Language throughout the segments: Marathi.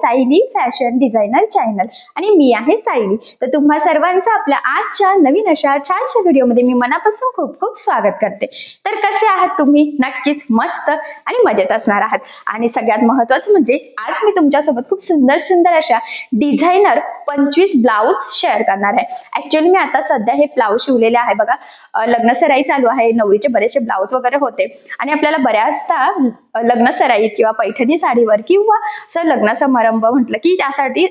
Sayali fashion designer channel. आणि मी आहे सायली. तर तुम्हा सर्वांचं आपल्या आजच्या नवीन अशा छानशा व्हिडिओमध्ये मी मनापासून खूप खूप स्वागत करते. तर कसे आहात तुम्ही? नक्कीच मस्त आणि मजेत असणार आहात. आणि सगळ्यात महत्वाचं म्हणजे आज मी तुमच्यासोबत खूप सुंदर सुंदर अशा डिझायनर पंचवीस ब्लाऊज शेअर करणार आहे. ऍक्च्युअली मी आता सध्या हे ब्लाऊज शिवलेले आहे बघा. लग्न सराई चालू आहे. नवरीचे बरेचसे ब्लाऊज वगैरे होते. आणि आपल्याला बऱ्याचदा लग्न सराईत किंवा पैठणी साडीवर किंवा असं लग्न समारंभ म्हटलं की त्यासाठी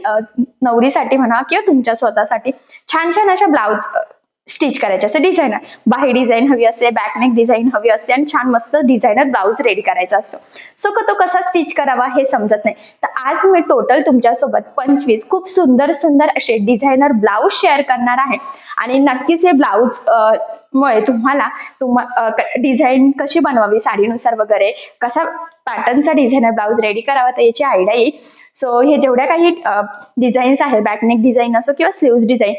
नवरीसाठी म्हणा किंवा तुमच्या स्वतःसाठी छान छान अशा ब्लाऊज स्टिच करायचे असते डिझायनर बाही डिझाईन हवी असते बॅकनेक डिझाईन हवी असते आणि छान मस्त डिझायनर ब्लाऊज रेडी करायचा असतो. सो तो कसा स्टिच करावा हे समजत नाही. तर आज मी टोटल तुमच्यासोबत पंचवीस खूप सुंदर सुंदर असे डिझायनर ब्लाऊज शेअर करणार आहे. आणि नक्कीच हे ब्लाऊज मुळे तुम्हाला तुम्हा डिझाईन कशी बनवावी साडीनुसार वगैरे कसा पॅटर्नचा डिझायनर ब्लाऊज रेडी करावा तर याची आयडिया येईल. सो हे जेवढ्या काही डिझाईन्स आहेत बॅकनेक डिझाईन असो किंवा स्लीव्ज डिझाईन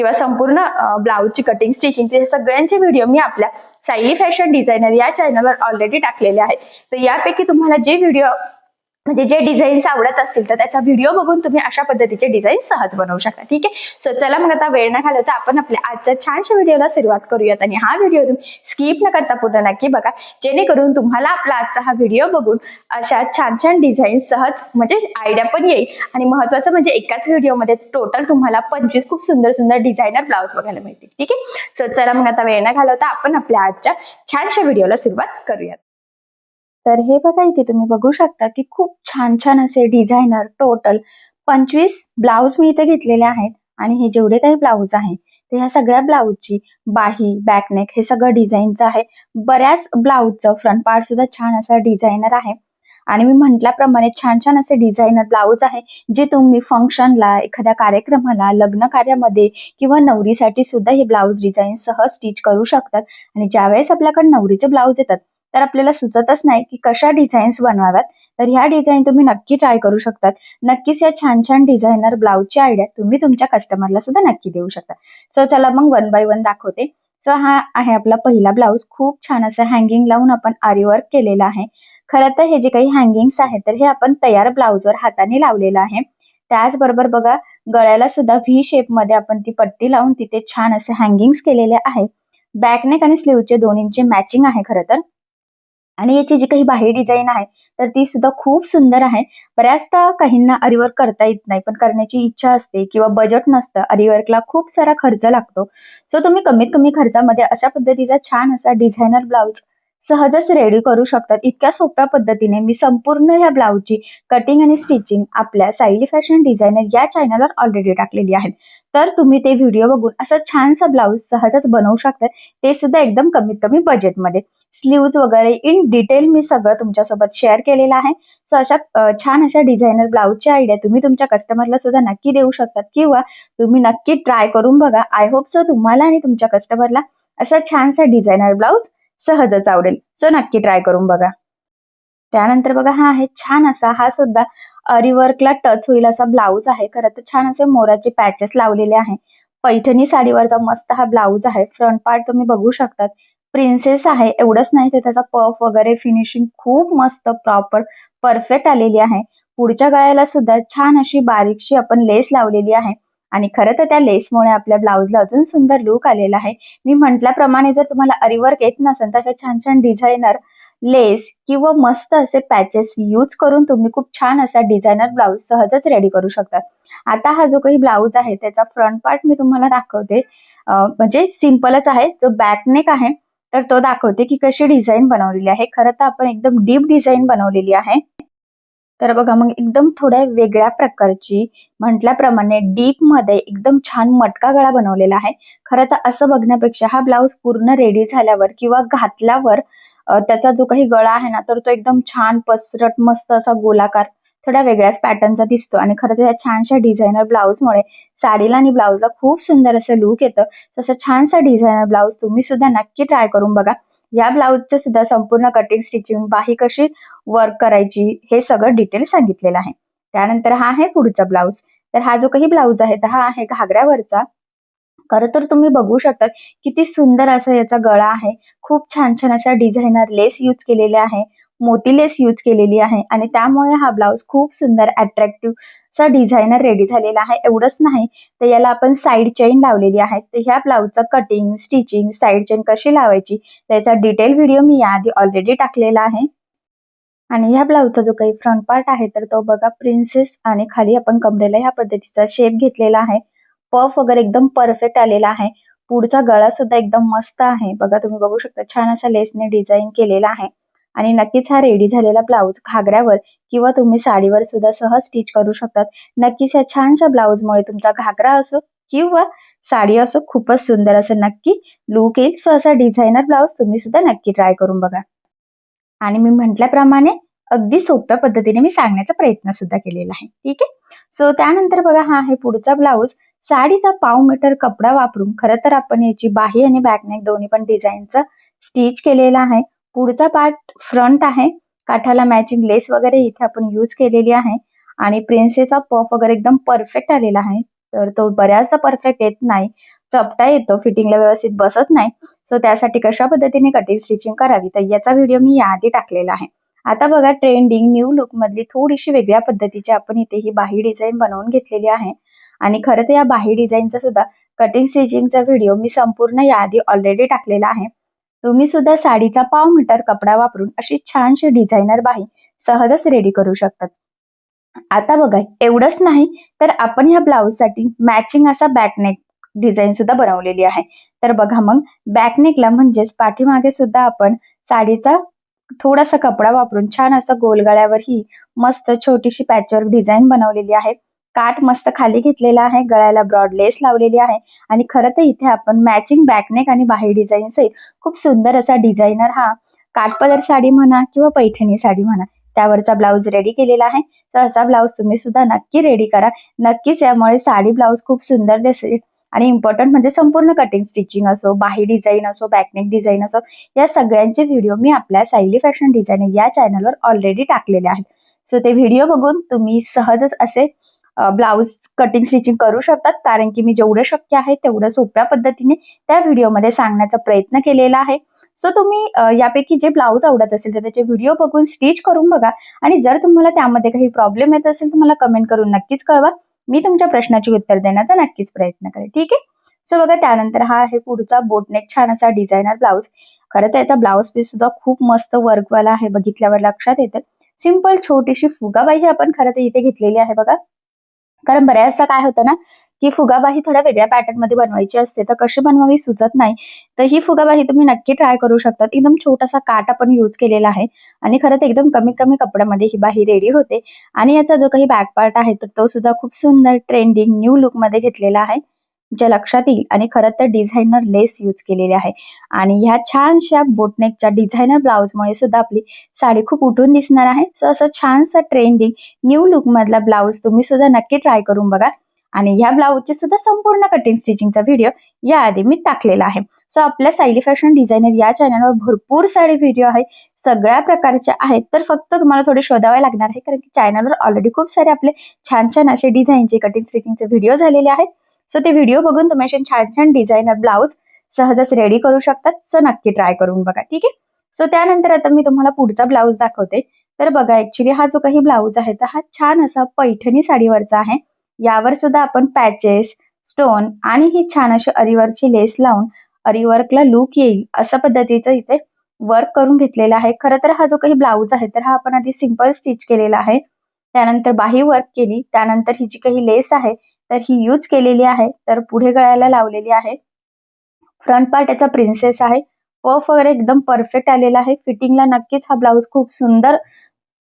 किंवा संपूर्ण ब्लाऊजची कटिंग स्टिचिंग ते सगळ्यांचे व्हिडिओ मी आपल्या सायली फॅशन डिझायनर या चॅनलवर ऑलरेडी टाकलेले आहेत. तर यापैकी तुम्हाला जे व्हिडिओ म्हणजे जे डिझाईन्स आवडत असतील तर त्याचा व्हिडिओ बघून तुम्ही अशा पद्धतीचे डिझाईन सहज बनवू शकता. ठीक आहे? सो चला मग आता वेळ न घालवता आपण आपल्या आजच्या छानशा व्हिडिओला सुरुवात करूयात. आणि हा व्हिडिओ तुम्ही स्किप न करता पूर्ण नक्की बघा. जेणेकरून तुम्हाला आपला आजचा हा व्हिडिओ बघून अशा छान छान डिझाईन सहज म्हणजे आयडिया पण येईल. आणि महत्वाचं म्हणजे एकाच व्हिडिओमध्ये टोटल तुम्हाला पंचवीस खूप सुंदर सुंदर डिझायनर ब्लाऊज बघायला मिळतील. ठीक आहे? सो चला मग आता वेळ न घालवता आपण आपल्या आजच्या छानशा व्हिडिओला सुरुवात करूयात. तर हे बघा इथे तुम्ही बघू शकता की खूप छान छान असे डिझायनर टोटल पंचवीस ब्लाऊज मी इथे घेतलेले आहेत. आणि हे जेवढे काही ब्लाऊज आहे ते ह्या सगळ्या ब्लाऊजची बाही बॅकनेक हे सगळं डिझाईनचं आहे. बऱ्याच ब्लाऊजचं फ्रंट पार्ट सुद्धा छान असा डिझायनर आहे. आणि मी म्हटल्याप्रमाणे छान छान असे डिझायनर ब्लाऊज आहे जे तुम्ही फंक्शनला एखाद्या कार्यक्रमाला लग्न कार्यामध्ये किंवा नवरीसाठी सुद्धा हे ब्लाऊज डिझाईन सह स्टिच करू शकतात. आणि ज्यावेळेस आपल्याकडे नवरीचे ब्लाऊज येतात तर आपल्याला सुचतच नाही की कशा डिझाईन्स बनवाव्यात. तर ह्या डिझाईन तुम्ही नक्की ट्राय करू शकतात. नक्कीच या छान छान डिझायनर ब्लाऊजची आयडिया तुम्ही तुमच्या कस्टमरला सुद्धा नक्की देऊ शकता. सो चला मग वन बाय वन दाखवते. सो हा आहे आपला पहिला ब्लाऊज खूप छान असं हँगिंग लावून आपण आरी वर्क केलेला आहे. खरं तर हे जे काही हँगिंग्स आहेत तर हे आपण तयार ब्लाऊजवर हाताने लावलेलं आहे. त्याचबरोबर बघा गळ्याला सुद्धा व्ही शेपमध्ये आपण ती पट्टी लावून तिथे छान असे हँगिंग्स केलेले आहे. बॅकनेक आणि स्लीवचे दोन्हींचे मॅचिंग आहे खरं तर. आणि याची जी काही बाहेर डिझाईन आहे तर ती सुद्धा खूप सुंदर आहे. बऱ्याचदा काहींना अरिवर्क करता येत नाही पण करण्याची इच्छा असते किंवा बजेट नसतं अरिवर्कला खूप सारा खर्च लागतो. सो तुम्ही कमीत कमी खर्चामध्ये अशा पद्धतीचा छान असा डिझायनर ब्लाऊज सहजच रेडी करू शकतात. इतक्या सोप्या पद्धतीने मी संपूर्ण ह्या ब्लाऊजची कटिंग आणि स्टिचिंग आपल्या सायली फॅशन डिझायनर या चॅनलवर ऑलरेडी टाकलेली आहे तर तुम्ही ते व्हिडिओ बघून असं छानसा ब्लाऊज सहजच बनवू शकतात ते सुद्धा एकदम कमीत कमी बजेटमध्ये स्लीव्ज वगैरे इन डिटेल मी सगळं तुमच्यासोबत शेअर केलेलं आहे. सो अशा छान अशा डिझायनर ब्लाऊजची आयडिया तुम्ही तुमच्या कस्टमरला सुद्धा नक्की देऊ शकतात. किंवा तुम्ही नक्की ट्राय करून बघा. आय होप सो तुम्हाला आणि तुमच्या कस्टमरला असा छानसा डिझायनर ब्लाऊज सहजच आवडेल. सो नक्की ट्राय करून बघा. त्यानंतर बघा हा आहे छान असा हा सुद्धा अरिवर्कला टच होईल असा ब्लाऊज आहे. खरं तर छान असे मोराचे पॅचेस लावलेले आहे. पैठणी साडीवरचा मस्त हा ब्लाऊज आहे. फ्रंट पार्ट तुम्ही बघू शकतात. प्रिन्सेस आहे एवढंच नाही तर त्याचा पफ वगैरे फिनिशिंग खूप मस्त प्रॉपर परफेक्ट आलेली आहे. पुढच्या गळ्याला सुद्धा छान अशी बारीकशी आपण लेस लावलेली आहे. आणि खरं तर त्या लेसमुळे आपल्या ब्लाऊजला अजून सुंदर लुक आलेला आहे. मी म्हटल्याप्रमाणे जर तुम्हाला अरिवर्क येत नसेल तर छान छान डिझायनर लेस किंवा मस्त असे पॅचेस यूज करून तुम्ही खूप छान असा डिझायनर ब्लाऊज सहजच रेडी करू शकता आता हा जो काही ब्लाऊज आहे त्याचा फ्रंट पार्ट मी तुम्हाला दाखवते. म्हणजे सिम्पलच आहे. जो बॅकनेक आहे तर तो दाखवते की कशी डिझाईन बनवलेली आहे. खरं तर आपण एकदम डीप डिझाईन बनवलेली आहे. तर बघा मग एकदम थोड्या वेगळ्या प्रकारची म्हटल्याप्रमाणे डीपमध्ये एकदम छान मटका गळा बनवलेला आहे. खरं तर असं बघण्यापेक्षा हा ब्लाऊज पूर्ण रेडी झाल्यावर किंवा घातल्यावर त्याचा जो काही गळा आहे ना तर तो एकदम छान पसरट मस्त असा गोलाकार थोड्या वेगळ्याच पॅटर्नचा दिसतो. आणि खरं तर या छानशा डिझायनर ब्लाऊजमुळे साडीला आणि ब्लाऊजला खूप सुंदर असं लुक येतं. तसं छानसा डिझायनर ब्लाऊज तुम्ही सुद्धा नक्की ट्राय करून बघा. या ब्लाऊजचं सुद्धा संपूर्ण कटिंग स्टिचिंग बाही कशी वर्क करायची हे सगळं डिटेल सांगितलेलं आहे. त्यानंतर हा आहे पुढचा ब्लाऊज तर हा जो काही ब्लाऊज आहे तर हा आहे घागऱ्यावरचा. खरं तर तुम्ही बघू शकता किती सुंदर असा याचा गळा आहे. खूप छान छान अशा डिझायनर लेस यूज केलेल्या आहे. मोती लेस यूज केलेली आहे. आणि त्यामुळे हा ब्लाऊज खूप सुंदर अट्रॅक्टिव्ह चा डिझायनर रेडी झालेला आहे. एवढंच नाही तर याला आपण साईड चेन लावलेली आहे. तर ह्या ब्लाऊजचं कटिंग स्टिचिंग साईड चेन कशी लावायची त्याचा डिटेल व्हिडिओ मी याआधी ऑलरेडी टाकलेला आहे. आणि ह्या ब्लाऊजचा जो काही फ्रंट पार्ट आहे तर तो बघा प्रिन्सेस आणि खाली आपण कमरेला ह्या पद्धतीचा शेप घेतलेला आहे. पफ वगैरे एकदम परफेक्ट आलेला आहे. पुढचा गळा सुद्धा एकदम मस्त आहे. बघा तुम्ही बघू शकता छान असा लेसने डिझाईन केलेला आहे. आणि नक्कीच हा रेडी झालेला ब्लाऊज घागऱ्यावर किंवा तुम्ही साडीवर सुद्धा सहज स्टिच करू शकतात. नक्कीच या छानशा ब्लाऊजमुळे तुमचा घागरा असो किंवा साडी असो खूपच सुंदर असं नक्की लुक येईल. सो असा डिझायनर ब्लाऊज तुम्ही सुद्धा नक्की ट्राय करून बघा. आणि मी म्हटल्याप्रमाणे अगदी सोप्या पद्धतीने मी सांगण्याचा प्रयत्न सुद्धा केलेला आहे. ठीक आहे? सो त्यानंतर बघा हा आहे पुढचा ब्लाऊज. साडीचा पाव मीटर कपडा वापरून खरं तर आपण याची बाही आणि बॅकनेक दोन्ही पण डिझाईनचा स्टिच केलेला आहे. पुढचा पार्ट फ्रंट आहे. काठाला मॅचिंग लेस वगैरे इथे आपण यूज केलेली आहे. आणि प्रिन्सेचा पफ वगैरे एकदम परफेक्ट आलेला आहे. तर तो बऱ्याचदा परफेक्ट येत नाही. चपटा येतो फिटिंगला व्यवस्थित बसत नाही. सो त्यासाठी कशा पद्धतीने कटिंग स्टिचिंग करावी? तर याचा व्हिडिओ मी याआधी टाकलेला आहे. आता बघा ट्रेंडिंग न्यू लुक मधली थोडीशी वेगळ्या पद्धतीची आपण इथे ही बाही डिझाईन बनवून घेतलेली आहे. आणि खरं तर या बाही डिझाईनचा सुद्धा कटिंग स्टिचिंगचा व्हिडिओ मी संपूर्ण याआधी ऑलरेडी टाकलेला आहे. तुम्ही सुद्धा साडीचा पाव मीटर कपडा वापरून अशी छानशी डिझायनर बाही सहजच रेडी करू शकतात. आता बघा एवढंच नाही तर आपण ह्या ब्लाऊजसाठी मॅचिंग असा बॅकनेक डिझाईन सुद्धा बनवलेली आहे. तर बघा मग बॅकनेकला म्हणजेच पाठीमागे सुद्धा आपण साडीचा थोडासा कपडा वापरून छान असं गोलगळ्यावर ही मस्त छोटीशी पॅचवर्क डिझाईन बनवलेली आहे. काट मस्त खाली घेतलेला आहे गळ्याला ब्रॉड लेस लावलेली आहे आणि खरं तर इथे आपण मॅचिंग बॅकनेक आणि बाही डिझाईन सहित खूप सुंदर असा डिझायनर हा काठपदर साडी म्हणा किंवा पैठणी साडी म्हणा त्यावरचा ब्लाऊज रेडी केलेला आहे. तर असा ब्लाऊज तुम्ही सुद्धा नक्की रेडी करा. नक्कीच यामुळे साडी ब्लाऊज खूप सुंदर दिसेल. आणि इम्पॉर्टंट म्हणजे संपूर्ण कटिंग स्टिचिंग असो बाही डिझाईन असो बॅकनेक डिझाईन असो या सगळ्यांचे व्हिडिओ मी आपल्या सायली फॅशन डिझाईन या चॅनलवर ऑलरेडी टाकलेले आहेत. सो ते व्हिडिओ बघून तुम्ही सहजच असे ब्लाऊज कटिंग स्टिचिंग करू शकतात. कारण की मी जेवढं शक्य आहे तेवढं सोप्या पद्धतीने त्या व्हिडिओमध्ये सांगण्याचा प्रयत्न केलेला आहे. सो तुम्ही यापैकी जे ब्लाऊज आवडत असेल तर त्याचे व्हिडिओ बघून स्टिच करून बघा. आणि जर तुम्हाला त्यामध्ये काही प्रॉब्लेम येत असेल तर मला कमेंट करून नक्कीच कळवा. मी तुमच्या प्रश्नाचे उत्तर देण्याचा नक्कीच प्रयत्न करेल ठीक आहे? सो बघा त्यानंतर हा आहे पुढचा बोटनेक छान असा डिझायनर ब्लाऊज खरं तर याचा ब्लाऊज पीस सुद्धा खूप मस्त वर्कवाला आहे. बघितल्यावर लक्षात येतं. सिंपल छोटीशी फुगाबाई आपण खरं तर इथे घेतलेली आहे बघा. कारण बऱ्याचदा काय होतं ना की फुगाबाही थोड्या वेगळ्या पॅटर्नमध्ये बनवायची असते. तर कशी बनवावी सुचत नाही. तर ही फुगाबाही तुम्ही नक्की ट्राय करू शकतात एकदम छोटासा काट आपण यूज केलेला आहे. आणि खरं तर एकदम कमी कमी कपड्यामध्ये ही बाही रेडी होते. आणि याचा जो काही बॅक पार्ट आहे तर तो सुद्धा खूप सुंदर ट्रेंडिंग न्यू लुकमध्ये घेतलेला आहे. तुमच्या लक्षात येईल. आणि खरं तर डिझायनर लेस यूज केलेले आहे. आणि ह्या छानशा बोटनेकच्या डिझायनर ब्लाऊजमुळे सुद्धा आपली साडी खूप उठून दिसणार आहे. सो असं छानसा ट्रेंडिंग न्यू लुक मधला ब्लाऊज तुम्ही सुद्धा नक्की ट्राय करून बघा. आणि ह्या ब्लाऊजची सुद्धा संपूर्ण कटिंग स्टिचिंगचा व्हिडिओ याआधी मी टाकलेला आहे. सो आपल्या सायली फॅशन डिझायनर या चॅनलवर भरपूर सारे व्हिडिओ आहे. सगळ्या प्रकारचे आहेत. तर फक्त तुम्हाला थोडे शोधावे लागणार आहे. कारण की चॅनलवर ऑलरेडी खूप सारे आपले छान छान असे डिझाईनचे कटिंग स्टिचिंगचे व्हिडिओ झालेले आहेत. सो ते व्हिडिओ बघून तुम्ही असे छान छान डिझायनर ब्लाऊज सहजच रेडी करू शकतात. सो नक्की ट्राय करून बघा. ठीक आहे? सो त्यानंतर आता मी तुम्हाला पुढचा ब्लाऊज दाखवते. तर बघा ऍक्च्युली हा जो काही ब्लाऊज आहे तर हा छान असा पैठणी साडीवरचा आहे. यावर सुद्धा आपण पॅचेस स्टोन आणि ही छान अशी अरिवर्कची लेस लावून अरिवर्कला लुक येईल अशा पद्धतीचं इथे वर्क करून घेतलेला आहे. खरं तर हा जो काही ब्लाऊज आहे तर हा आपण आधी सिंपल स्टिच केलेला आहे. त्यानंतर बाही वर्क केली. त्यानंतर ही जी काही लेस आहे तर ही यूज केलेली आहे. तर पुढे गळ्याला लावलेली आहे. फ्रंट पार्ट याचा प्रिन्सेस आहे. पफ वगैरे एकदम परफेक्ट आलेला आहे. फिटिंगला नक्कीच हा ब्लाऊज खूप सुंदर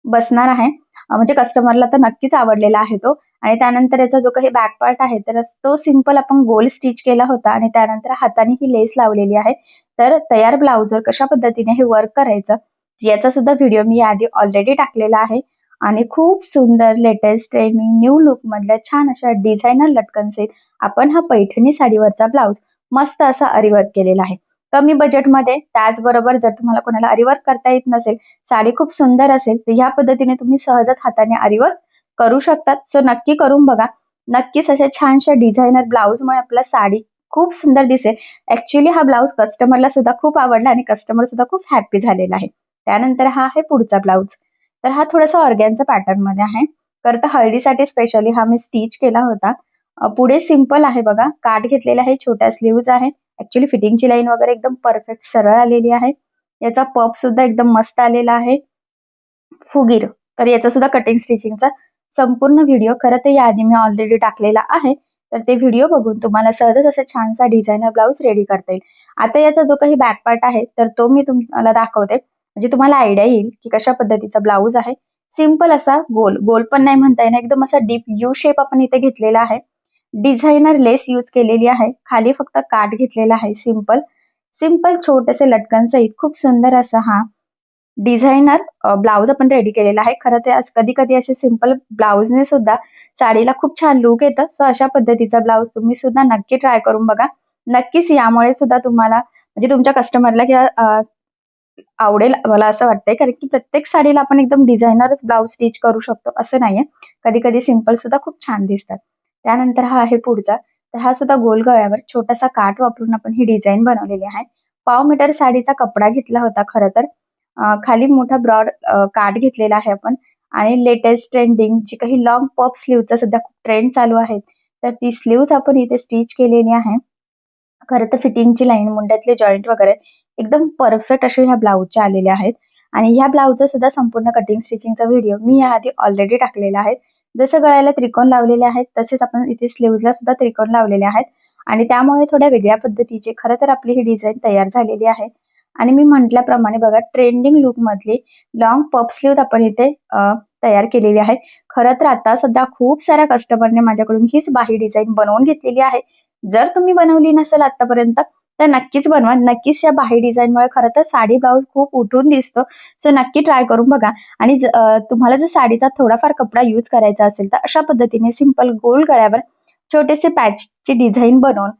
बसणार आहे. म्हणजे कस्टमरला तर नक्कीच आवडलेला आहे तो. आणि त्यानंतर याचा जो काही बॅक पार्ट आहे तर तो सिंपल आपण गोल स्टिच केला होता आणि त्यानंतर हाताने ही लेस लावलेली आहे. तर तयार ब्लाऊजवर कशा पद्धतीने हे वर्क करायचं याचा सुद्धा व्हिडिओ मी आधी ऑलरेडी टाकलेला आहे. आणि खूप सुंदर लेटेस्ट ट्रेंडिंग न्यू लुक मधल्या छान अशा डिझायनर लटकनसहित आपण हा पैठणी साडीवरचा ब्लाऊज मस्त असा अरिवर्क केलेला आहे. कमी बजेटमध्ये त्याचबरोबर जर तुम्हाला कोणाला अरिवर्क करता येत नसेल साडी खूप सुंदर असेल तर ह्या पद्धतीने तुम्ही सहजच हाताने अरिवर्क करू शकतात. सो नक्की करून बघा. नक्कीच अशा छानशा डिझायनर ब्लाऊजमुळे आपला साडी खूप सुंदर दिसेल. ऍक्च्युली हा ब्लाऊज कस्टमरला सुद्धा खूप आवडला आणि कस्टमर सुद्धा खूप हॅप्पी झालेला आहे. त्यानंतर हा आहे पुढचा ब्लाऊज तर हा थोडासा ऑर्गॅनचा पॅटर्नमध्ये आहे. करता हळदीसाठी स्पेशली हा मी स्टिच केला होता. पुढे सिंपल आहे बघा. काठ घेतलेला आहे छोट्या स्लीव्ज आहे. ऍक्च्युली फिटिंगची लाईन वगैरे एकदम परफेक्ट सरळ आलेली आहे. याचा पप सुद्धा एकदम मस्त आलेला आहे. फुगीर. तर याचा सुद्धा कटिंग स्टिचिंगचा संपूर्ण व्हिडिओ खरं तर याआधी मी ऑलरेडी टाकलेला आहे. तर ते व्हिडिओ बघून तुम्हाला सहजच असा छानसा डिझायनर ब्लाऊज रेडी करता येईल. आता याचा जो काही बॅक पार्ट आहे तर तो मी तुम्हाला दाखवते. म्हणजे तुम्हाला आयडिया येईल की कशा पद्धतीचा ब्लाऊज आहे. सिंपल असा गोल गोल पण नाही म्हणता येणार. एकदम असा डीप यू शेप आपण इथे घेतलेला आहे. डिझायनर लेस यूज केलेली आहे. खाली फक्त काठ घेतलेला आहे. सिंपल सिंपल छोटेसे लटकन सहित खूप सुंदर असा हा डिझायनर ब्लाऊज आपण रेडी केलेला आहे. खरं ते कधी कधी असे सिंपल ब्लाऊजने सुद्धा साडीला खूप छान लुक येतं. सो अशा पद्धतीचा ब्लाऊज तुम्ही सुद्धा नक्की ट्राय करून बघा. नक्कीच यामुळे सुद्धा तुम्हाला म्हणजे तुमच्या कस्टमरला किंवा आवडेल मला असं वाटतंय. कारण की प्रत्येक साडीला आपण एकदम डिझायनरच ब्लाऊज स्टिच करू शकतो असं नाहीये. कधी कधी सिंपल सुद्धा खूप छान दिसतात. त्यानंतर हा आहे पुढचा. तर हा सुद्धा गोल गळ्यावर छोटासा काठ वापरून आपण ही डिझाईन बनवलेली आहे. पाव मीटर साडीचा कपडा घेतला होता खरं तर. खाली मोठा ब्रॉड काठ घेतलेला आहे आपण. आणि लेटेस्ट ट्रेंडिंग जी काही लॉंग पॉप स्लीवचा सध्या खूप ट्रेंड चालू आहे. तर ती स्लीव्ह आपण इथे स्टिच केलेली आहे. खरं तर फिटिंगची लाईन मुंड्यातले जॉईंट वगैरे एकदम परफेक्ट असे ह्या ब्लाऊजच्या आलेले आहेत. आणि ह्या ब्लाऊजचा सुद्धा संपूर्ण कटिंग स्टिचिंगचा व्हिडिओ मी याआधी ऑलरेडी टाकलेला आहे. जसं गळ्याला त्रिकोण लावलेले आहेत तसेच आपण इथे स्लीव्हजला सुद्धा त्रिकोण लावलेले आहेत. आणि त्यामुळे थोड्या वेगळ्या पद्धतीचे खरं तर आपली ही डिझाईन तयार झालेली आहे. आणि मी म्हटल्याप्रमाणे बघा ट्रेंडिंग लुक मधली लॉंग पप स्लीव्ह आपण इथे तयार केलेली आहे खरं तर आता सध्या खूप साऱ्या कस्टमरने माझ्याकडून हीच बाही डिझाईन बनवून घेतलेली आहे. जर तुम्ही बनवली नसेल आतापर्यंत तर नक्कीच बनवा. नक्कीच या बाही डिझाईनमुळे खरं तर साडी ब्लाऊज खूप उठून दिसतो. सो नक्की ट्राय करून बघा. आणि तुम्हाला जर साडीचा थोडाफार कपडा यूज करायचा असेल तर अशा पद्धतीने सिंपल गोल गळ्यावर छोटेसे पॅचची डिझाईन बनवून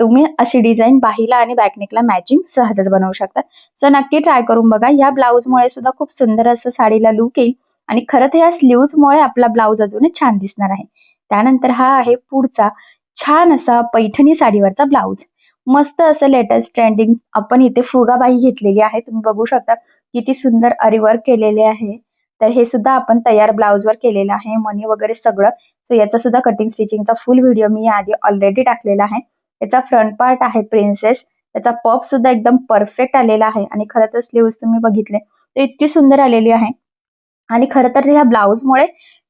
तुम्ही अशी डिझाईन बाहीला आणि बॅकनेकला मॅचिंग सहजच बनवू शकता. सो नक्की ट्राय करून बघा. या ब्लाऊजमुळे सुद्धा खूप सुंदर असं साडीला लुक येईल. आणि खरं तर या स्लीव्जमुळे आपला ब्लाऊज अजूनच छान दिसणार आहे. त्यानंतर हा आहे पुढचा छान असा पैठणी साडीवरचा ब्लाऊज मस्त असं लेटेस्ट ट्रेंडिंग आपण इथे फुगाबाई घेतलेली आहे. तुम्ही बघू शकता किती सुंदर अरिवर्क केलेले आहे. तर हे सुद्धा आपण तयार ब्लाऊजवर केलेलं आहे. मनी वगैरे सगळं. सो याचा सुद्धा कटिंग स्टिचिंगचा फुल व्हिडिओ मी आधी ऑलरेडी टाकलेला आहे. याचा फ्रंट पार्ट आहे प्रिन्सेस त्याचा पॉप सुद्धा एकदम परफेक्ट आलेला आहे. आणि खरं तर स्लीव्स तुम्ही बघितले. तर इतकी सुंदर आलेली आहे. आणि खरं तर ह्या ब्लाऊजमुळे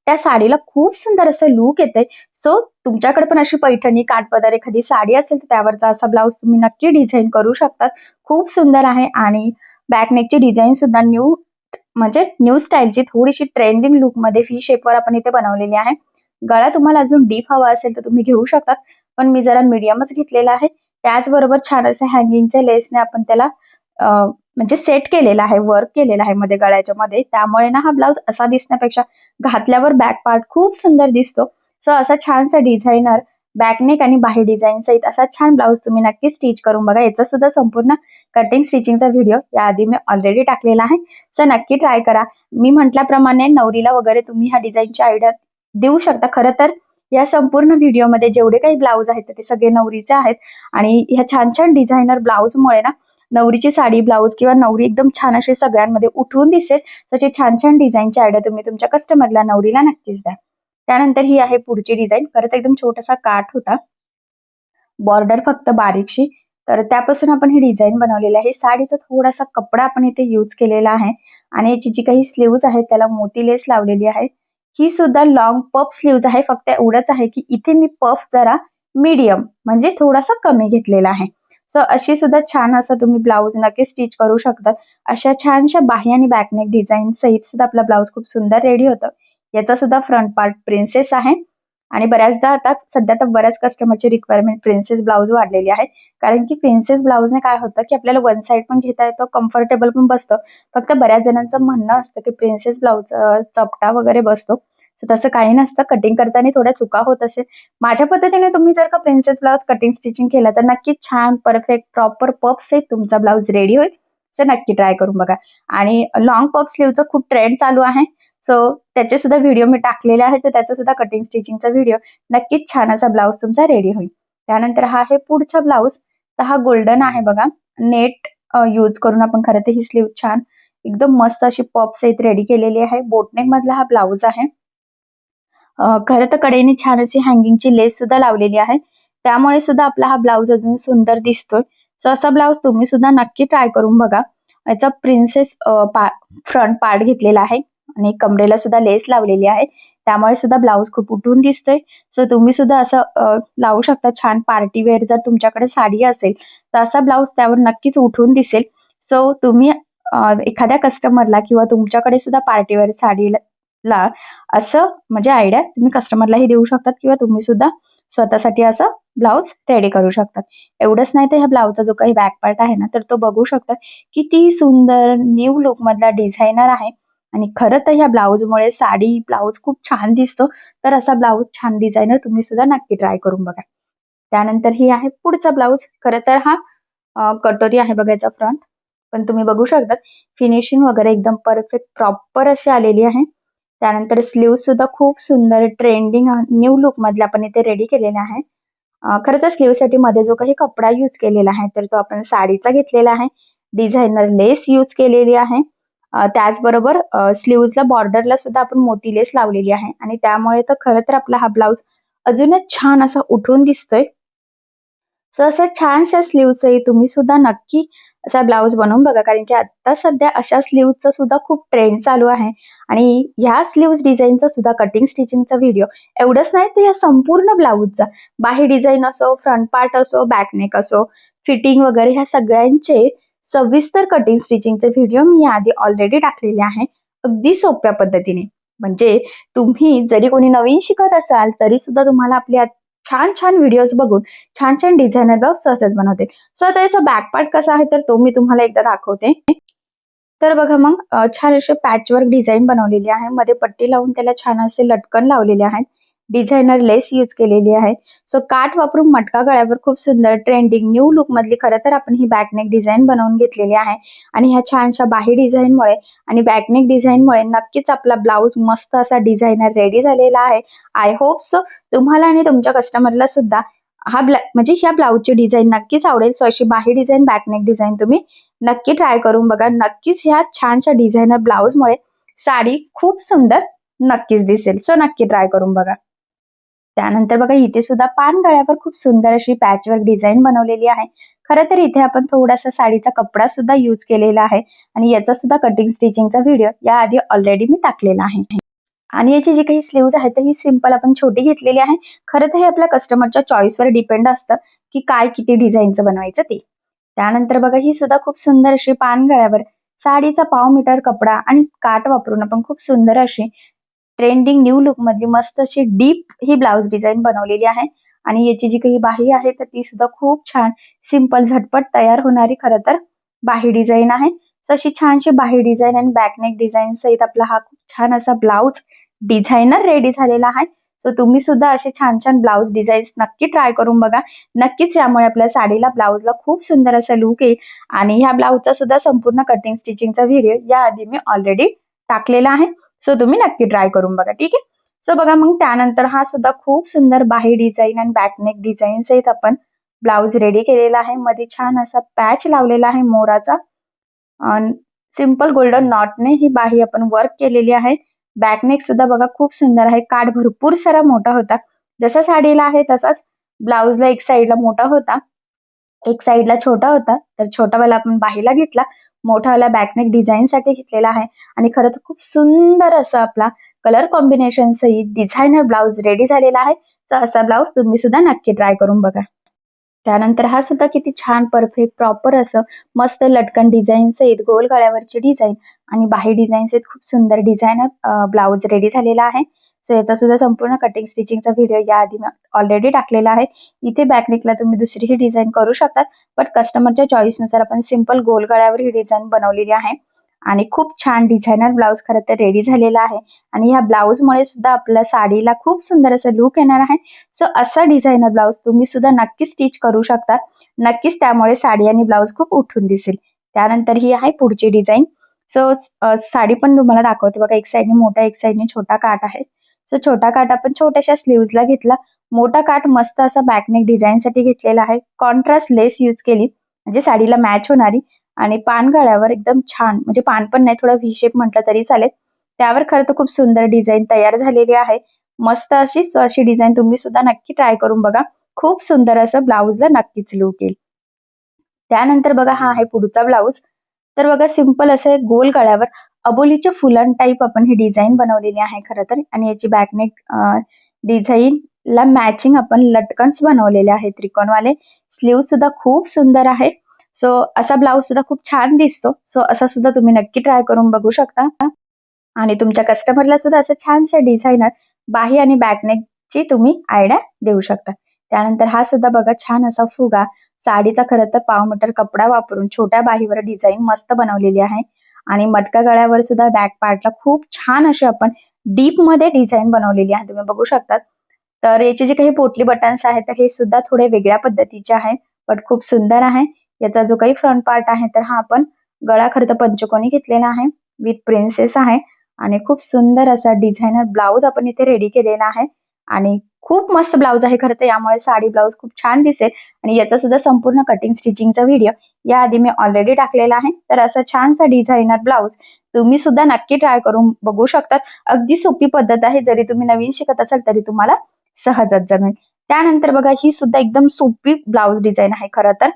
त्या साडीला खूप सुंदर असं लुक येते सो तुमच्याकडे पण अशी पैठणी काठपदार एखादी साडी असेल तर त्यावरचा असा ब्लाऊज तुम्ही नक्की डिझाईन करू शकतात. खूप सुंदर आहे आणि बॅकनेकची डिझाईन सुद्धा न्यू म्हणजे न्यू स्टाईलची थोडीशी ट्रेंडिंग लुकमध्ये व्ही शेपवर आपण इथे बनवलेली आहे. गळा तुम्हाला अजून डीप हवा असेल तर तुम्ही घेऊ शकतात पण मी जरा मीडियमच घेतलेला आहे. त्याचबरोबर छान असं हँगिंगच्या लेसने आपण त्याला म्हणजे सेट केलेला आहे वर्क केलेला आहे मध्ये गळ्याच्या मध्ये. त्यामुळे ना हा ब्लाऊज असा दिसण्यापेक्षा घातल्यावर बॅक पार्ट खूप सुंदर दिसतो. सो असा छानसा डिझायनर बॅकनेक आणि बाहेर डिझाईन सहित असा छान ब्लाऊज तुम्ही नक्की स्टिच करून बघा. याचा सुद्धा संपूर्ण कटिंग स्टिचिंगचा व्हिडिओ याआधी मी ऑलरेडी टाकलेला आहे. सो नक्की ट्राय करा. मी म्हटल्याप्रमाणे नवरीला वगैरे तुम्ही ह्या डिझाईनची आयडिया देऊ शकता. खरं तर या संपूर्ण व्हिडिओमध्ये जेवढे काही ब्लाऊज आहेत ते सगळे नवरीचे आहेत. आणि ह्या छान छान डिझायनर ब्लाऊजमुळे ना नवरीची साडी ब्लाऊज किंवा नवरी एकदम छान अशी सगळ्यांमध्ये उठून दिसेल. तसे छान छान डिझाईनची आयडिया तुम्ही तुमच्या कस्टमरला नवरीला नक्कीच द्या. त्यानंतर ही आहे पुढची डिझाईन परत एकदम छोटासा काठ होता. बॉर्डर फक्त बारीकशी. तर त्यापासून आपण ही डिझाईन बनवलेली आहे. साडीचा थोडासा कपडा आपण इथे यूज केलेला आहे. आणि याची जी काही स्लीव्ज आहेत त्याला मोती लेस लावलेली आहे. ही सुद्धा लॉंग पफ स्लीव्ज आहे. फक्त एवढंच आहे की इथे मी पफ जरा मीडियम म्हणजे थोडासा कमी घेतलेला आहे. सो अशी सुद्धा छान असं तुम्ही ब्लाऊज नक्की स्टिच करू शकता. अशा छानशा बाह्य आणि बॅकनेक डिझाईन सहित सुद्धा आपला ब्लाऊज खूप सुंदर रेडी होतं. याचा सुद्धा फ्रंट पार्ट प्रिन्सेस आहे. आणि बऱ्याचदा आता सध्या तर बऱ्याच कस्टमरची रिक्वायरमेंट प्रिन्सेस ब्लाऊज वाढलेली आहे. कारण की प्रिन्सेस ब्लाऊजने काय होतं की आपल्याला वन साईड पण घेता येतो कम्फर्टेबल पण बसतो. फक्त बऱ्याच जणांचं म्हणणं असतं की प्रिन्सेस ब्लाऊज चपटा वगैरे बसतो. सो तसं काही नसतं. कटिंग करताना थोड्या चुका होत असेल. माझ्या पद्धतीने तुम्ही जर का प्रिन्सेस ब्लाऊज कटिंग स्टिचिंग केलं तर नक्की छान परफेक्ट प्रॉपर पप्स आहे तुमचा ब्लाऊज रेडी होईल. सो नक्की ट्राय करून बघा. आणि लॉंग पप स्लीवचं खूप ट्रेंड चालू आहे. सो त्याचे सुद्धा व्हिडिओ मी टाकलेले आहे तर त्याचा सुद्धा कटिंग स्टिचिंगचा व्हिडिओ नक्कीच छान असा ब्लाऊज तुमचा रेडी होईल. त्यानंतर हा आहे पुढचा ब्लाऊज तर हा गोल्डन आहे बघा. नेट यूज करून आपण खरं तर ही स्लीव छान एकदम मस्त अशी पॉप सहित रेडी केलेली आहे. बोटनेक मधला हा ब्लाऊज आहे. खरं तर कडेने छान अशी हँगिंगची लेस सुद्धा लावलेली आहे. त्यामुळे सुद्धा आपला हा ब्लाऊज अजून सुंदर दिसतोय. सो असा ब्लाऊज तुम्ही सुद्धा नक्की ट्राय करून बघा. याचा प्रिन्सेस फ्रंट पार्ट घेतलेला आहे आणि कमरेला सुद्धा लेस लावलेली आहे. त्यामुळे सुद्धा ब्लाऊज खूप उठून दिसतोय. सो तुम्ही सुद्धा असं लावू शकता छान पार्टी वेअर जर तुमच्याकडे साडी असेल तर असा ब्लाऊज त्यावर नक्कीच उठून दिसेल. सो तुम्ही एखाद्या कस्टमरला किंवा तुमच्याकडे सुद्धा पार्टीवेअर साडीला असं म्हणजे आयडिया तुम्ही कस्टमरलाही देऊ शकतात किंवा तुम्ही सुद्धा स्वतःसाठी असं ब्लाऊज रेडी करू शकतात. एवढंच नाही तर ह्या ब्लाऊजचा जो काही बॅक पार्ट आहे ना तर तो बघू शकता किती सुंदर न्यू लुक मधला डिझायनर आहे. आणि खरं तर ह्या ब्लाऊजमुळे साडी ब्लाऊज खूप छान दिसतो. तर असा ब्लाऊज छान डिझायनर तुम्ही सुद्धा नक्की ट्राय करून बघा. त्यानंतर ही आहे पुढचा ब्लाऊज खरं तर हा कटोरी आहे बघा याचा फ्रंट पण तुम्ही बघू शकता फिनिशिंग वगैरे एकदम परफेक्ट प्रॉपर अशी आलेली आहे. त्यानंतर स्लीव सुद्धा खूप सुंदर ट्रेंडिंग न्यू लुक मधल्या आपण इथे रेडी केलेले आहे. खरं तर स्लीवसाठी मध्ये जो काही कपडा युज केलेला आहे तर तो आपण साडीचा घेतलेला आहे. डिझायनर लेस यूज केलेली आहे. त्याचबरोबर स्लीव्हजला बॉर्डरला सुद्धा आपण मोती लेस लावलेली आहे. आणि त्यामुळे तर खरं तर आपला हा ब्लाऊज अजूनच छान असा उठून दिसतोय. सो असं छानशा स्लीव्हचंही तुम्ही सुद्धा नक्की असा ब्लाऊज बनवून बघा. कारण की आता सध्या अशा स्लीव्हचा सुद्धा खूप ट्रेंड चालू आहे. आणि ह्या स्लीव्स डिझाईनचा सुद्धा कटिंग स्टिचिंगचा व्हिडिओ एवढंच नाही तर या संपूर्ण ब्लाऊजचा बाही डिझाईन असो फ्रंट पार्ट असो बॅकनेक असो फिटिंग वगैरे ह्या सगळ्यांचे सविस्तर कटिंग स्टिचिंगचे व्हिडिओ मी याआधी ऑलरेडी टाकलेले आहे. अगदी सोप्या पद्धतीने. म्हणजे तुम्ही जरी कोणी नवीन शिकत असाल तरी सुद्धा तुम्हाला आपली छान छान व्हिडिओज बघून छान छान डिझायनर ब्लाउज सहजच बनवते. सो आता याचा बॅक पार्ट कसा आहे तर तो मी तुम्हाला एकदा दाखवते. तर बघा मग छान असे पॅचवर्क डिझाईन बनवलेली आहे. मध्ये पट्टी लावून त्याला छान असे लटकन लावलेले आहेत. डिझायनर लेस यूज केलेली आहे. सो काठ वापरून मटका गळ्यावर खूप सुंदर ट्रेंडिंग न्यू लुक मधली खरं तर आपण ही बॅकनेक डिझाईन बनवून घेतलेली आहे. आणि ह्या छानशा बाही डिझाईनमुळे आणि बॅकनेक डिझाईनमुळे नक्कीच आपला ब्लाऊज मस्त असा डिझायनर रेडी झालेला आहे. आय होप सो तुम्हाला आणि तुमच्या कस्टमरला सुद्धा हा ब्ला म्हणजे ह्या ब्लाऊजची डिझाईन नक्कीच आवडेल. सो अशी बाही डिझाईन बॅकनेक डिझाईन तुम्ही नक्की ट्राय करून बघा. नक्कीच ह्या छानशा डिझायनर ब्लाऊजमुळे साडी खूप सुंदर नक्कीच दिसेल. सो नक्की ट्राय करून बघा. त्यानंतर बघा इथे सुद्धा पान गळ्यावर खूप सुंदर अशी पॅचवर्क डिझाईन बनवलेली आहे. खरं तर इथे आपण थोडासा साडीचा कपडा सुद्धा यूज केलेला आहे आणि याचा सुद्धा कटिंग स्टिचिंगचा व्हिडिओ याआधी ऑलरेडी मी टाकलेला आहे. आणि याची जी काही स्लीव्ज आहेत तर ही सिंपल आपण छोटी घेतलेली आहे. खरं तर हे आपल्या कस्टमरच्या चॉईसवर डिपेंड असतं की काय किती डिझाईनचं बनवायचं ते. त्यानंतर बघा ही सुद्धा खूप सुंदर अशी पान गळ्यावर साडीचा पाव मीटर कपडा आणि काठ वापरून आपण खूप सुंदर अशी ट्रेंडिंग न्यू लुक मधली मस्त अशी डीप ही ब्लाऊज डिझाईन बनवलेली आहे. आणि याची जी काही बाही आहे तर ती सुद्धा खूप छान सिंपल झटपट तयार होणारी खरं तर बाही डिझाईन आहे. सो अशी छानशी बाही डिझाईन आणि बॅकनेक डिझाईन सहित आपला हा खूप छान असा ब्लाऊज डिझायनर रेडी झालेला आहे. सो तुम्ही सुद्धा असे छान छान ब्लाऊज डिझाईन्स नक्की ट्राय करून बघा. नक्कीच यामुळे आपल्या साडीला ब्लाऊजला खूप सुंदर असा लुक येईल. आणि ह्या ब्लाऊजचा सुद्धा संपूर्ण कटिंग स्टिचिंगचा व्हिडिओ याआधी मी ऑलरेडी टाकलेला आहे. सो तुम्ही नक्की ट्राय करून बघा ठीक आहे? सो बघा मग त्यानंतर हा सुद्धा खूप सुंदर बाही डिझाईन आणि बॅकनेक डिझाईन सहित आपण ब्लाऊज रेडी केलेला आहे. मध्ये छान असा पॅच लावलेला आहे मोराचा. सिंपल गोल्डन नॉटने ही बाही आपण वर्क केलेली आहे. बॅकनेक सुद्धा बघा खूप सुंदर आहे. काठ भरपूर सारा मोठा होता. जसा साडीला आहे तसाच ब्लाऊजला एक साईडला मोठा होता. एक साईडला छोटा होता तर छोटा वाला आपण बाहीला घेतला. मोठा वाला बॅकनेक डिझाईन साठी घेतलेला आहे. आणि खरं तर खूप सुंदर असा आपला कलर कॉम्बिनेशन सहित डिझायनर ब्लाऊज रेडी झालेला आहे. तर असा ब्लाऊज तुम्ही सुद्धा नक्की ट्राय करून बघा. त्यानंतर हा सुद्धा किती छान परफेक्ट प्रॉपर असं मस्त लटकन डिझाईन सहित गोल गळ्यावरची डिझाईन आणि बाही डिझाईन सहित खूप सुंदर डिझायनर ब्लाऊज रेडी झालेला आहे. सो याचा सुद्धा संपूर्ण कटिंग स्टिचिंगचा व्हिडिओ याआधी मी ऑलरेडी टाकलेला आहे. इथे बॅकनेकला तुम्ही दुसरीही डिझाईन करू शकतात. बट कस्टमरच्या चॉईसनुसार आपण सिंपल गोल गळ्यावर ही डिझाईन बनवलेली आहे. आणि खूप छान डिझायनर ब्लाऊज खरं तर रेडी झालेला आहे. आणि ह्या ब्लाऊजमुळे सुद्धा आपल्या साडीला खूप सुंदर असं लुक येणार आहे. सो असा डिझायनर ब्लाऊज तुम्ही सुद्धा नक्की स्टिच करू शकता नक्कीच त्यामुळे साडी आणि ब्लाऊज खूप उठून दिसेल. त्यानंतर ही आहे पुढची डिझाईन सो साडी पण तुम्हाला दाखवते बघा. एक साईडने मोठा एक साईडने छोटा काठ आहे. छोटा काठ आपण छोट्याशा स्लीव्हजला घेतला. मोठा काठ मस्त असा बॅकनेक डिझाईन साठी घेतलेला आहे. कॉन्ट्रास्ट लेस यूज केली. म्हणजे साडीला मॅच होणारी. आणि पान गळ्यावर एकदम छान. म्हणजे पान पण नाही थोडा व्ही शेप म्हटलं तरी चालेल. त्यावर खरं तर खूप सुंदर डिझाईन तयार झालेली आहे. मस्त अशी सो अशी डिझाईन तुम्ही सुद्धा नक्की ट्राय करून बघा. खूप सुंदर असं ब्लाऊजला नक्कीच लुक येईल. त्यानंतर बघा हा आहे पुढचा ब्लाऊज तर बघा सिंपल असं गोल गळ्यावर अबोलीच्या फुलां टाईप आपण ही डिझाईन बनवलेली आहे खरं तर. आणि याची बॅकनेक डिझाईन ला मॅचिंग आपण लटकन्स बनवलेले आहे त्रिकोणवाले. स्लीव सुद्धा खूप सुंदर आहे. सो असा ब्लाऊज सुद्धा खूप छान दिसतो. सो असा सुद्धा तुम्ही नक्की ट्राय करून बघू शकता. आणि तुमच्या कस्टमरला सुद्धा असं छानशा डिझाईनर बाही आणि बॅकनेकची तुम्ही आयडिया देऊ शकता. त्यानंतर हा सुद्धा बघा छान असा फुगा. साडीचा खरं तर पाव मीटर कपडा वापरून छोट्या बाहीवर डिझाईन मस्त बनवलेली आहे. आणि मटका गळ्यावर सुद्धा बॅक पार्टला खूप छान अशी आपण डीपमध्ये डिझाईन बनवलेली आहे. तुम्ही बघू शकतात. तर याचे जे काही पोटली बटन्स आहेत तर हे सुद्धा थोडे वेगळ्या पद्धतीचे आहे बट खूप सुंदर आहे. याचा जो काही फ्रंट पार्ट आहे तर हा आपण गळा खर्च पंचकोनी घेतलेला आहे विथ प्रिन्सेस आहे. आणि खूप सुंदर असा डिझायनर ब्लाऊज आपण इथे रेडी केलेला आहे. आणि खूप मस्त ब्लाऊज आहे खरं तर यामुळे साडी ब्लाऊज खूप छान दिसेल. आणि याचा सुद्धा संपूर्ण कटिंग स्टिचिंगचा व्हिडिओ याआधी मी ऑलरेडी टाकलेला आहे. तर असा छानसा डिझायनर ब्लाऊज तुम्ही सुद्धा नक्की ट्राय करून बघू शकतात. अगदी सोपी पद्धत आहे. जरी तुम्ही नवीन शिकत असाल तरी तुम्हाला सहजच जमेल. त्यानंतर बघा ही सुद्धा एकदम सोपी ब्लाऊज डिझाईन आहे खरं तर.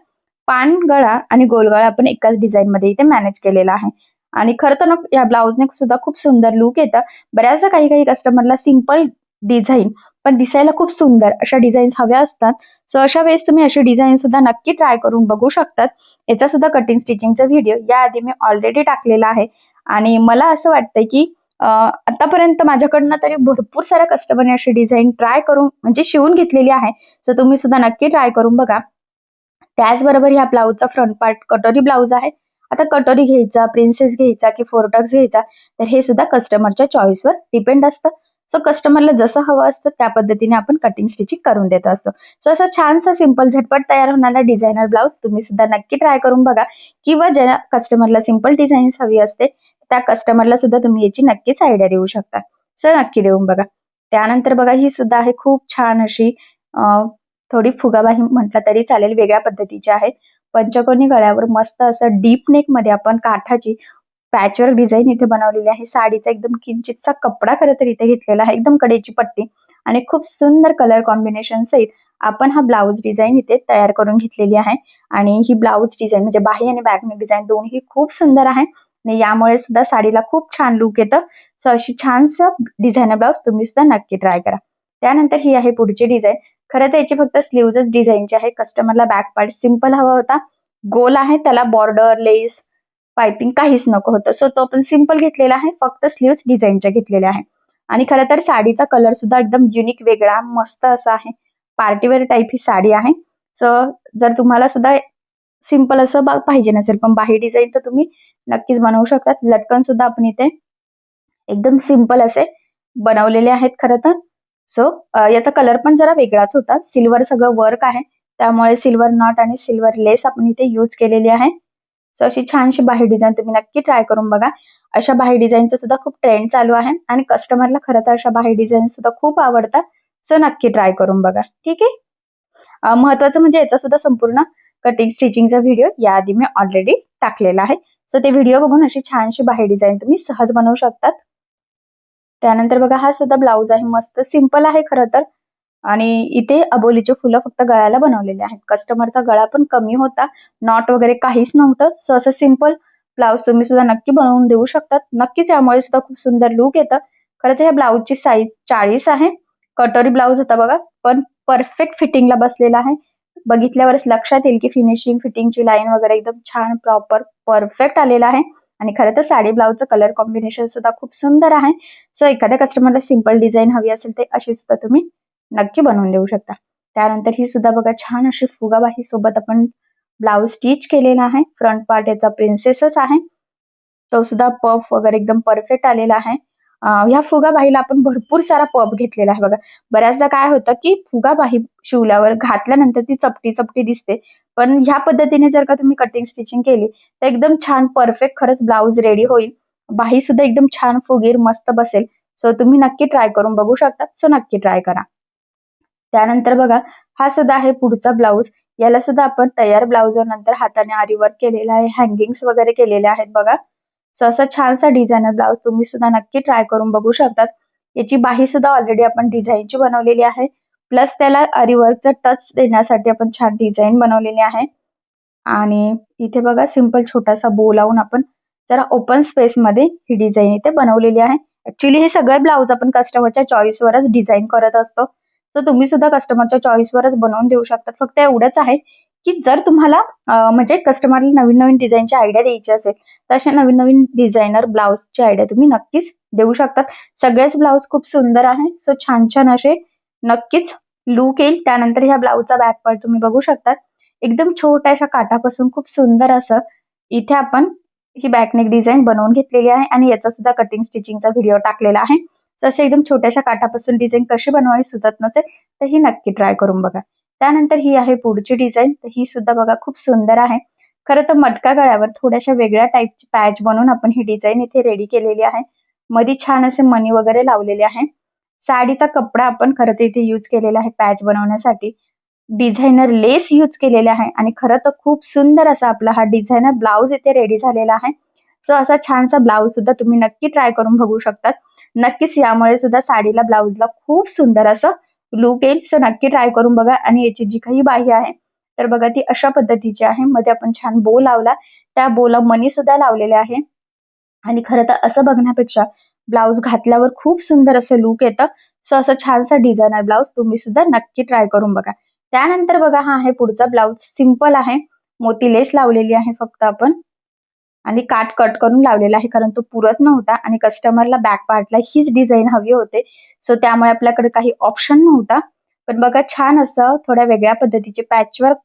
पान गळा आणि गोलगळा आपण एकाच डिझाईन मध्ये इथे मॅनेज केलेला आहे. आणि खरं तर या ब्लाऊजने सुद्धा खूप सुंदर लुक येतं. बऱ्याचदा काही काही कस्टमरला सिंपल डिझाईन पण दिसायला खूप सुंदर अशा डिझाईन्स हव्या असतात. सो अशा वेळेस तुम्ही अशी डिझाईन सुद्धा नक्की ट्राय करून बघू शकतात. याचा सुद्धा कटिंग स्टिचिंगचा व्हिडिओ याआधी मी ऑलरेडी टाकलेला आहे. आणि मला असं वाटतंय की आतापर्यंत माझ्याकडनं तरी भरपूर साऱ्या कस्टमरने अशी डिझाईन ट्राय करून म्हणजे शिवून घेतलेली आहे. सो तुम्ही सुद्धा नक्की ट्राय करून बघा. त्याचबरोबर ह्या ब्लाऊजचा फ्रंट पार्ट कटोरी ब्लाऊज आहे. आता कटोरी घ्यायचा प्रिन्सेस घ्यायचा की फोरटक्स घ्यायचा तर हे सुद्धा कस्टमरच्या चॉईसवर डिपेंड असतं. सो कस्टमरला जसं हवं असतं त्या पद्धतीने आपण कटिंग स्टिचिंग करून देत असतो. सो असं छानसा सिंपल झटपट तयार होणारा डिझायनर ब्लाऊज तुम्ही सुद्धा नक्की ट्राय करून बघा. किंवा ज्या कस्टमरला सिंपल डिझाईन्स हवी असते त्या कस्टमरला सुद्धा तुम्ही याची नक्कीच आयडिया देऊ शकता. सो नक्की देऊन बघा. त्यानंतर बघा ही सुद्धा आहे खूप छान अशी थोडी फुगाबाही म्हटलं तरी चालेल वेगळ्या पद्धतीची आहे. पंचकोनी गळ्यावर मस्त असं डीप नेकमध्ये आपण काठाची पॅचवर डिझाईन इथे बनवलेली आहे. साडीचा एकदम किंचितचा कपडा खरं तर इथे घेतलेला आहे. एकदम कडेची पट्टी आणि खूप सुंदर कलर कॉम्बिनेशन सहित आपण हा ब्लाऊज डिझाईन इथे तयार करून घेतलेली आहे. आणि ही ब्लाऊज डिझाईन म्हणजे बाही आणि बॅकने डिझाईन दोन्ही खूप सुंदर आहे. आणि यामुळे सुद्धा साडीला खूप छान लुक येतं. सो अशी छानस डिझाईनर ब्लाऊज तुम्ही सुद्धा नक्की ट्राय करा. त्यानंतर ही आहे पुढची डिझाईन खरं तर याची फक्त स्लीव्हच डिझाईनची आहे. कस्टमरला बॅक पार्ट सिंपल हवा होता. गोल आहे त्याला बॉर्डर लेस पायपिंग काहीच नको होतं. सो तो आपण सिंपल घेतलेला आहे. फक्त स्लीव्ह डिझाईनच्या घेतलेल्या आहे आणि खरं तर साडीचा कलर सुद्धा एकदम युनिक वेगळा मस्त असा आहे. पार्टीवेअर टाईप ही साडी आहे. सो जर तुम्हाला सुद्धा सिंपल असं पाहिजे नसेल पण बाही डिझाईन तर तुम्ही नक्कीच बनवू शकतात. लटकन सुद्धा आपण इथे एकदम सिंपल असे बनवलेले आहेत खरं तर. सो याचा कलर पण जरा वेगळाच होता. सिल्वर सगळं वर्क आहे. त्यामुळे सिल्वर नॉट आणि सिल्वर लेस आपण इथे यूज केलेली आहे. सो अशी छानशी बाही डिझाईन तुम्ही नक्की ट्राय करून बघा. अशा बाही डिझाईनचा सुद्धा खूप ट्रेंड चालू आहे आणि कस्टमरला खरं तर अशा बाही डिझाईन सुद्धा खूप आवडतात. सो नक्की ट्राय करून बघा. ठीक आहे? महत्वाचं म्हणजे याचा सुद्धा संपूर्ण कटिंग स्टिचिंगचा व्हिडिओ याआधी मी ऑलरेडी टाकलेला आहे. सो ते व्हिडिओ बघून अशी छानशी बाही डिझाईन तुम्ही सहज बनवू शकतात. त्यानंतर बघा हा सुद्धा ब्लाऊज आहे. मस्त सिंपल आहे खरं तर. आणि इथे अबोलीचे फुलं फक्त गळ्याला बनवलेले आहेत. कस्टमरचा गळा पण कमी होता. नॉट वगैरे काहीच नव्हतं. सो असं सिंपल ब्लाऊज तुम्ही सुद्धा नक्की बनवून देऊ शकतात. नक्कीच यामुळे सुद्धा खूप सुंदर लुक येतं. खरं तर ह्या ब्लाऊजची साईज चाळीस आहे. कटोरी ब्लाऊज होता बघा. पण परफेक्ट फिटिंगला बसलेला आहे. बघितल्यावरच लक्षात येईल की फिनिशिंग फिटिंगची लाईन वगैरे एकदम छान प्रॉपर परफेक्ट आलेला आहे. आणि खरं तर साडी ब्लाऊजचं कलर कॉम्बिनेशन सुद्धा खूप सुंदर आहे. सो एखाद्या कस्टमरला सिंपल डिझाईन हवी असेल ते अशी सुद्धा तुम्ही नक्की बनवून देऊ शकता. त्यानंतर ही सुद्धा बघा छान अशी फुगाबाही सोबत आपण ब्लाऊज स्टिच केलेला आहे. फ्रंट पार्ट याचा प्रिन्सेसच आहे. तो सुद्धा पफ वगैरे एकदम परफेक्ट आलेला आहे. ह्या फुगाबाईला आपण भरपूर सारा पफ घेतलेला आहे बघा. बऱ्याचदा काय होतं की फुगाबाही शिवल्यावर घातल्यानंतर ती चपटी चपटी दिसते. पण ह्या पद्धतीने जर का तुम्ही कटिंग स्टिचिंग केली तर एकदम छान परफेक्ट खरंच ब्लाऊज रेडी होईल. बाही सुद्धा एकदम छान फुगीर मस्त बसेल. सो तुम्ही नक्की ट्राय करून बघू शकता. सो नक्की ट्राय करा. त्यानंतर बघा हा सुद्धा आहे पुढचा ब्लाऊज. याला सुद्धा आपण तयार ब्लाऊज नंतर हाताने आरी वर्क केलेला आहे. हँगिंग्स वगैरे केलेले आहेत बघा. सो असा छानसा डिझायनर ब्लाऊज तुम्ही सुद्धा नक्की ट्राय करून बघू शकतात. याची बाही सुद्धा ऑलरेडी आपण डिझाईनची बनवलेली आहे. प्लस त्याला अरिवर्कचा टच देण्यासाठी आपण छान डिझाईन बनवलेली आहे. आणि इथे बघा सिंपल छोटासा बो लावून आपण जरा ओपन स्पेस मध्ये ही डिझाईन इथे बनवलेली आहे. ऍक्च्युली हे सगळे ब्लाऊज आपण कस्टमरच्या चॉईसवरच डिझाईन करत असतो. तर तुम्ही सुद्धा कस्टमरच्या चॉईसवरच बनवून देऊ शकतात. फक्त एवढंच आहे की जर तुम्हाला म्हणजे कस्टमरला नवीन नवीन डिझाईनची आयडिया द्यायची असेल तर अशा नवीन नवीन डिझायनर ब्लाऊजची आयडिया तुम्ही नक्कीच देऊ शकतात. सगळेच ब्लाऊज खूप सुंदर आहे. सो छान छान असे नक्कीच लुक येईल. त्यानंतर ह्या ब्लाऊजचा बॅक पार्ट तुम्ही बघू शकतात. एकदम छोट्याशा काठापासून खूप सुंदर असं इथे आपण ही बॅकनेक डिझाईन बनवून घेतलेली आहे. आणि याचा सुद्धा कटिंग स्टिचिंगचा व्हिडिओ टाकलेला आहे. सो असे एकदम छोट्याशा काठापासून डिझाईन कशी बनवावी सुचत नसेल तर ही नक्की ट्राय करून बघा. त्यानंतर ही आहे पुढची डिझाईन तर ही सुद्धा बघा खूप सुंदर आहे. खरं तर मटका गळ्यावर थोड्याशा वेगळ्या टाईपची पॅच बनवून आपण ही डिझाईन इथे रेडी केलेली आहे. मधी छान असे मनी वगैरे लावलेले आहे. साडीचा कपडा आपण खरं तर इथे यूज केलेला आहे पॅच बनवण्यासाठी. डिझायनर लेस यूज केलेले आहे आणि खरं तर खूप सुंदर असा आपला हा डिझायनर ब्लाऊज इथे रेडी झालेला आहे. सो असा छानसा ब्लाऊज सुद्धा तुम्ही नक्की ट्राय करून बघू शकतात. नक्कीच यामुळे सुद्धा साडीला ब्लाऊजला खूप सुंदर असं लुक येईल. सो नक्की ट्राय करून बघा. आणि याची जी काही बाही आहे तर बघा ती अशा पद्धतीची आहे. मध्ये आपण छान बो लावला. त्या बोला मनी सुद्धा लावलेले आहे. आणि खरं तर असं बघण्यापेक्षा ब्लाऊज घातल्यावर खूप सुंदर असं लुक येतं. सो असं छानसा डिझायनर ब्लाऊज तुम्ही सुद्धा नक्की ट्राय करून बघा. त्यानंतर बघा हा आहे पुढचा ब्लाऊज सिंपल आहे. मोती लेस लावलेली आहे फक्त आपण. आणि काट कट करून लावलेला आहे. कारण तो पुरत नव्हता आणि कस्टमरला बॅक पार्टला हीच डिझाईन हवी होते. सो त्यामुळे आपल्याकडे काही ऑप्शन नव्हता. पण बघा छान असं थोड्या वेगळ्या पद्धतीचे पॅचवर्क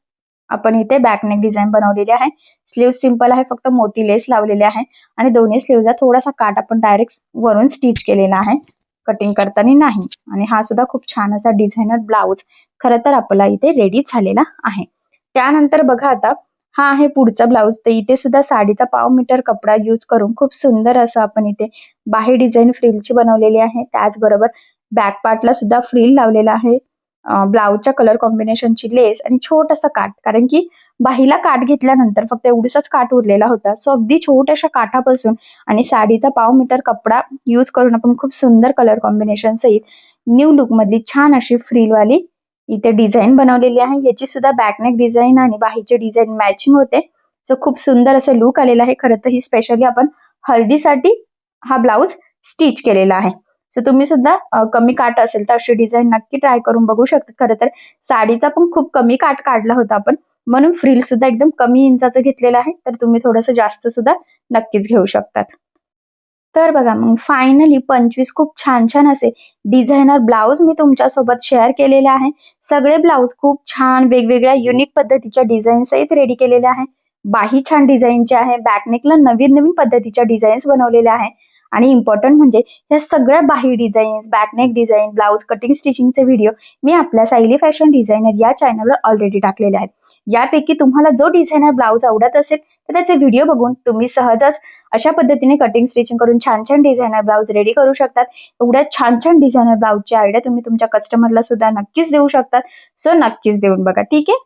आपण इथे बॅकनेक डिझाईन बनवलेली आहे. स्लीव सिंपल आहे फक्त मोती लेस लावलेले आहे. आणि दोन्ही स्लीवला थोडासा काट आपण डायरेक्ट वरून स्टिच केलेला आहे. कटिंग करताना नाही. आणि हा सुद्धा खूप छान असा डिझायनर ब्लाऊज खर तर आपला इथे रेडी झालेला आहे. त्यानंतर बघा आता हा आहे पुढचा ब्लाऊज. तर इथे सुद्धा साडीचा पाव मीटर कपडा यूज करून खूप सुंदर असं आपण इथे बाहेर डिझाईन फ्रिलची बनवलेली आहे. त्याचबरोबर बॅक पार्टला सुद्धा फ्रिल लावलेला आहे. ब्लाऊजच्या कलर कॉम्बिनेशनची लेस आणि छोटासा काट कारण की बाहीला काठ घेतल्यानंतर फक्त एवढीसाच काठ उरलेला होता. सो अगदी छोट्याशा काठापासून आणि साडीचा पाव मीटर कपडा यूज करून आपण खूप सुंदर कलर कॉम्बिनेशन सहित न्यू लुक मधली छान अशी फ्रीलवाली इथे डिझाईन बनवलेली आहे. याची सुद्धा बॅकनेक डिझाईन आणि बाहीचे डिझाईन मॅचिंग होते. सो खूप सुंदर असं लुक आलेलं आहे. खरं तर ही स्पेशली आपण हळदीसाठी हा ब्लाऊज स्टिच केलेला आहे. सो तुम्ही सुद्धा कमी काट असेल तर अशी डिझाईन नक्की ट्राय करून बघू शकता. खरं तर साडीचा पण खूप कमी काट काढला होता आपण. म्हणून फ्रिल सुद्धा एकदम कमी इंचाचं घेतलेलं आहे. तर तुम्ही थोडंसं जास्त सुद्धा नक्कीच घेऊ शकतात. तर बघा मग फायनली पंचवीस खूप छान छान असे डिझायनर ब्लाऊज मी तुमच्यासोबत शेअर केलेले आहे. सगळे ब्लाऊज खूप छान वेगवेगळ्या युनिक पद्धतीच्या डिझाईन सहित रेडी केलेले आहे. बाही छान डिझाईनचे आहे. बॅकनेकला नवीन नवीन पद्धतीच्या डिझाईन्स बनवलेल्या आहे. आणि इम्पॉर्टंट म्हणजे या सगळ्या बाही designs back neck design blouse cutting स्टिचिंगचे video मी आपल्या सायली फॅशन डिझायनर या चॅनलवर ऑलरेडी टाकलेले आहेत. यापैकी तुम्हाला जो डिझायनर ब्लाऊज आवडत असेल तर त्याचे व्हिडिओ बघून तुम्ही सहजच अशा पद्धतीने कटिंग स्टिचिंग करून छान छान डिझायनर ब्लाऊज रेडी करू शकतात. एवढ्या छान छान डिझायनर ब्लाऊजची आयडिया तुम्ही तुमच्या कस्टमरला सुद्धा नक्कीच देऊ शकतात. सो नक्कीच देऊन बघा. ठीक आहे?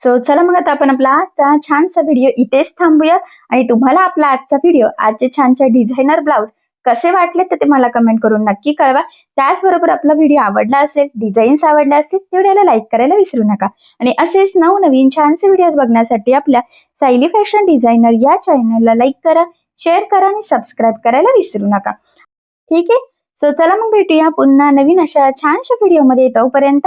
सो चला मग आता आपण आपला आजचा छानसा व्हिडिओ इथेच थांबूयात आणि तुम्हाला आपला आजचा व्हिडिओ आजचे छानशा डिझायनर ब्लाऊज कसे वाटले तर ते मला कमेंट करून नक्की कळवा. त्याचबरोबर आपला व्हिडिओ आवडला असेल डिझाईन्स आवडल्या असतील तेवढ्याला लाईक करायला विसरू नका. आणि असेच नवनवीन छानसे व्हिडिओज बघण्यासाठी आपल्या सायली फॅशन डिझायनर या चॅनलला लाईक करा शेअर करा आणि सबस्क्राईब करायला विसरू नका. ठीक आहे? सो चला मग भेटूया पुन्हा नवीन अशा छानशा व्हिडिओमध्ये तोपर्यंत.